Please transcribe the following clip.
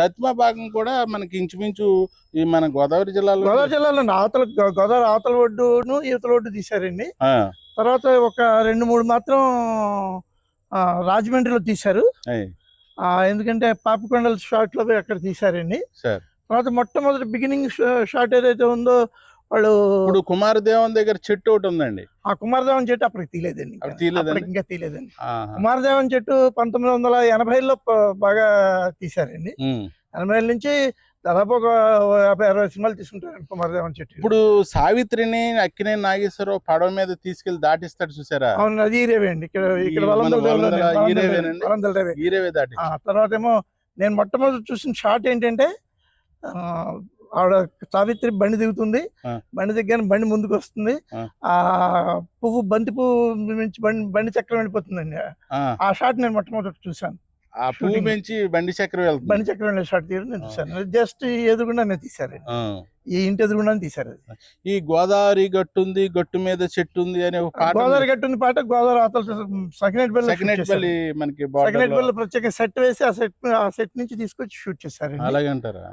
తత్మ భాగం కూడా మనకి ఇంచుమించు ఈ మన గోదావరి జిల్లాలో గోదావరి జిల్లాలో అవతల గోదావరి అవతల ఒడ్డును ఈతల ఒడ్డు తీశారండి. తర్వాత ఒక రెండు మూడు మాత్రం రాజమండ్రిలో తీశారు. ఎందుకంటే పాపికొండల షాట్లో అక్కడ తీశారండి. తర్వాత మొట్టమొదటి బిగినింగ్ షాట్ ఏదైతే ఉందో వాళ్ళు ఇప్పుడు కుమారదేవన్ దగ్గర చెట్టు ఒకటి ఉందండి ఆ కుమారదేవన్ చెట్టు. అప్పుడు? అప్పటికి ఇంకా తీయలేదండి ఆహా. కుమారదేవన్ చెట్టు పంతొమ్మిది వందల ఎనభైలో బాగా తీశారండి. ఎనభై నుంచి దాదాపు ఒక యాభై అరవై సినిమాలు తీసుకుంటారండి కుమారదేవన్ చెట్టు ఇప్పుడు సావిత్రిని అక్కినే నాగేశ్వరరావు పడవ మీద తీసుకెళ్ళి దాటిస్తాడు చూసారా అవును అది ఈరేవే అండి ఇక్కడ ఇక్కడ. ఈరేవే దాటి ఆ తర్వాత ఏమో నేను మొట్టమొదటి చూసిన షాట్ ఏంటంటే ఆవిడ సావిత్రి బండి దిగుతుంది. బండి దిగ్గానే బండి ముందుకు వస్తుంది ఆ. పువ్వు బంతి పువ్వు నుంచి బండి బండి చక్రం వెళ్ళిపోతుందండి. ఆ, ఆ షాట్ నేను మొట్టమొదటి చూశాను. ఆ పువ్వు. పెంచి బండి చక్రం బండి వెళ్తుంది చక్రం వెళ్ళే షాట్ తీయడం నేను. చూశాను. జస్ట్ ఎదురుగుండా నేను తీశారు. ఈ ఇంటి ఎదురుగుండా తీశారు ఈ గోదావరి గట్టు ఉంది గట్టు మీద చెట్టు ఉంది అనే పాట గోదావరి గట్టుని పాట గోదావరి అవతల సకినేట్ బెల్ సెకండ్ పల్లి మనకి లో. బెల్ ప్రత్యేక సెట్ వేసి ఆ సెట్ ఆ సెట్ నుంచి తీసుకొచ్చి షూట్ చేశారు అలాగంటారా